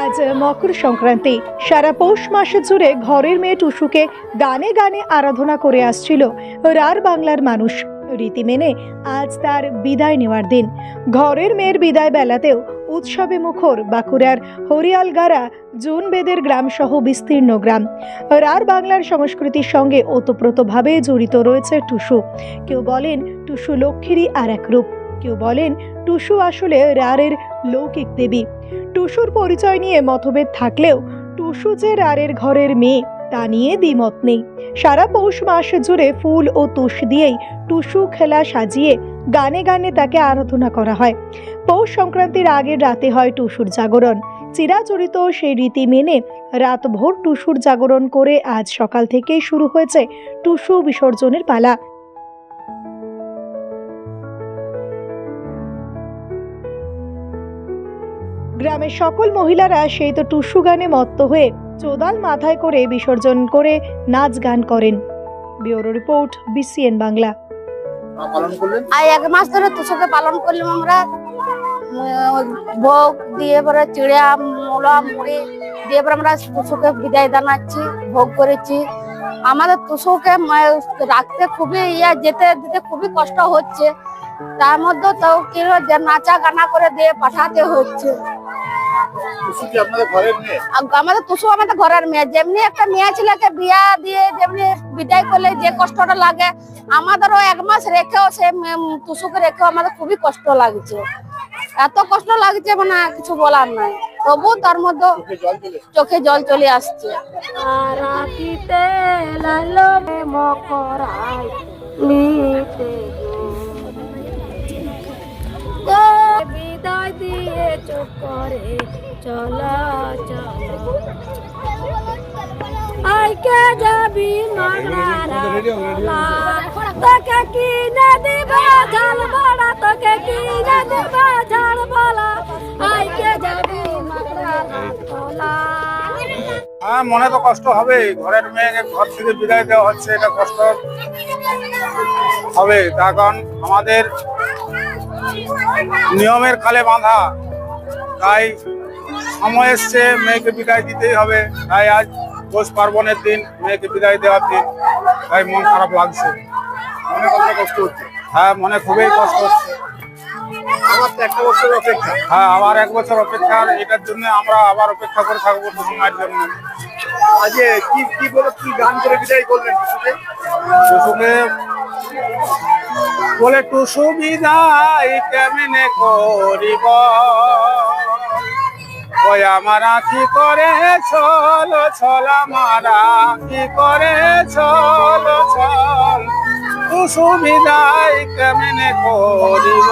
আজ মকর সংক্রান্তি সারা পৌষ মাসে জুড়ে ঘরের মেয়ে টুসুকে গানে গানে আরাধনা করে আসছিল। রার বাংলার মানুষ। রীতি মেনে আজ তার বিদায় নেওয়ার দিন। ঘরের মেয়ের বিদায় বেলাতেও উৎসবে মুখর বাঁকুড়ার হরিয়ালগাড়া জুন বেদের গ্রাম সহ বিস্তীর্ণ গ্রাম। রার বাংলার সংস্কৃতির সঙ্গে ওতপ্রোতভাবে জড়িত রয়েছে টুসু। কেউ বলেন টুসু লক্ষ্মীরই আর এক রূপ। কেউ বলেন টুসু আসলে রারের লৌকিক দেবী। টুসুর পরিচয় নিয়ে মতভেদ থাকলেও টুসু যে রারের ঘরের মেয়ে তা নিয়ে দ্বিমত নেই। সারা পৌষ মাস জুড়ে ফুল ও তুষ দিয়েই টুসু খেলা সাজিয়ে গানে গানে তাকে আরাধনা করা হয়। পৌষ সংক্রান্তির আগের রাতে হয় টুসুর জাগরণ। চিরাচরিত সেই রীতি মেনে রাতভর টুসুর জাগরণ করে আজ সকাল থেকেই শুরু হয়েছে টুসু বিসর্জনের পালা। গ্রামের সকল মহিলারা সেই তো টুসু গানে মত্ত হয়ে চোদাল মাথায় করে বিসর্জন করে নাচ গান করেন। Bureau report BCN Bangla. পালন করলেন? আর এক মাস ধরে তুষকে পালন করলাম আমরা। ভোগ দিয়ে পরে চিড়িয়া মূলা মুড়ি দিয়ে পরে আমরা তুষকে বিদায় জানাচ্ছি ভোগ করেছি। আমাদের তুষকে রাখতে খুবই ইয়া যেতে দিতে খুবই কষ্ট হচ্ছে। তার মধ্যে তো কি যে নাচা গানা করে দিয়ে পাঠাতে হচ্ছে। আমাদের আমাদের ঘরের মেয়ে। যেমনি একটা মেয়ে ছেলেকে বিয়া দিয়ে যেমনি বিদায় করলে যে কষ্টটা লাগে আমাদেরও এক মাস রেখেও সে রেখেও আমাদের খুবই কষ্ট লাগছে। এত কষ্ট লাগছে মানে কিছু বলার নাই। তবু তার মধ্যে চোখে জল চলে আসছে। রাখিতে লালো মকরাই লিতে করে চলো চলো। আইকে যাবি তোকে কিনে দিবে ঝাল বড়া তোকে কিনে দিবে ঝাল বড়া। আইকে যাবি তোলা হ্যাঁ মনে তো কষ্ট হবে। ঘরের মেয়েকে ঘর থেকে বিদায় দেওয়া হচ্ছে এটা কষ্ট হবে। তার কারণ আমাদের নিয়মের কালে বাঁধা। তাই সময় এসছে মেয়েকে বিদায় দিতেই হবে। তাই আজ পৌষ পার্বণের দিন মেয়েকে বিদায় দেওয়ার দিন। তাই মন খারাপ লাগছে। মনে কতটা কষ্ট হচ্ছে? হ্যাঁ মনে খুবই কষ্ট হচ্ছে। আমার তো একটা বছর অপেক্ষা। হ্যাঁ আবার এক বছর অপেক্ষা। এটার জন্য আমরা আবার অপেক্ষা করে থাকব সময়ের জন্য। আজকে কি কি বলে কি গান করে বিদায় করলেন টুসুকে? টুসুকে বলে টুসু বিদায় কেমনে করিব? ওই আমারা কি করে? ছল ছল আমারা কি করে? ছল ছল বিদায় কেমনে করিব?